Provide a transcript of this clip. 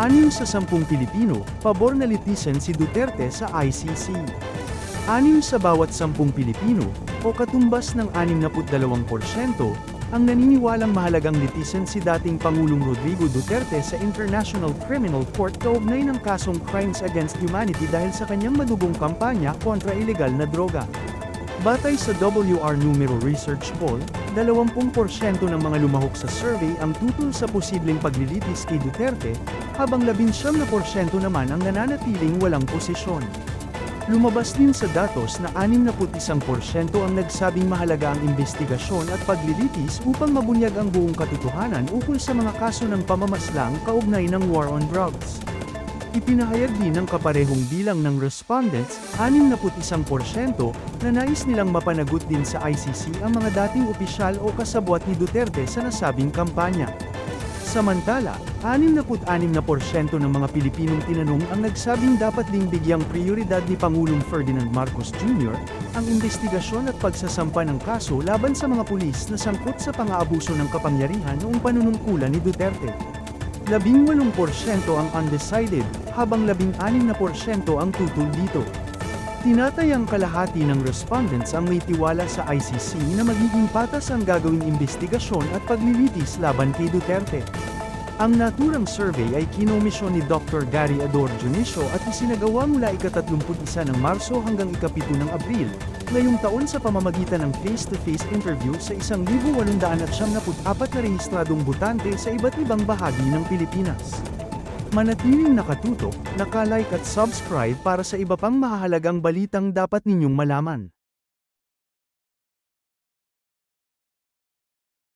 Anim sa sampung Pilipino, pabor na litisin si Duterte sa ICC. Anim sa bawat sampung Pilipino, o katumbas ng 62%, ang naniniwalang mahalagang litisin si dating Pangulong Rodrigo Duterte sa International Criminal Court kaugnay ng kasong Crimes Against Humanity dahil sa kanyang madugong kampanya kontra ilegal na droga. Batay sa WR Numero Research Poll, 20% ng mga lumahok sa survey ang tutol sa posibleng paglilitis kay Duterte, habang 19% naman ang nananatiling walang posisyon. Lumabas din sa datos na 61% ang nagsabing mahalaga ang investigasyon at paglilitis upang mabunyag ang buong katotohanan ukol sa mga kaso ng pamamaslang kaugnay ng war on drugs. Ipinahayag din ng kaparehong bilang ng respondents, 61% na nais nilang mapanagot din sa ICC ang mga dating opisyal o kasabwat ni Duterte sa nasabing kampanya. Samantala, 66% ng mga Pilipinong tinanong ang nagsabing dapat ding bigyang prioridad ni Pangulong Ferdinand Marcos Jr. ang investigasyon at pagsasampa ng kaso laban sa mga pulis na sangkot sa pang-aabuso ng kapangyarihan noong panunungkulan ni Duterte. 18% ang undecided, habang 16% ang tutol dito. Tinatayang kalahati ng respondents ang may tiwala sa ICC na magiging patas ang gagawing investigasyon at paglilitis laban kay Duterte. Ang naturang survey ay kinomisyon ni Dr. Gary Ador Junicio at isinagawa mula ika-31 ng Marso hanggang ika-7 ng Abril, ngayong taon sa pamamagitan ng face-to-face interview sa 1,874 na rehistradong butante sa iba't ibang bahagi ng Pilipinas. Manatiling nakatutok, nakalike at subscribe para sa iba pang mahahalagang balitang dapat ninyong malaman.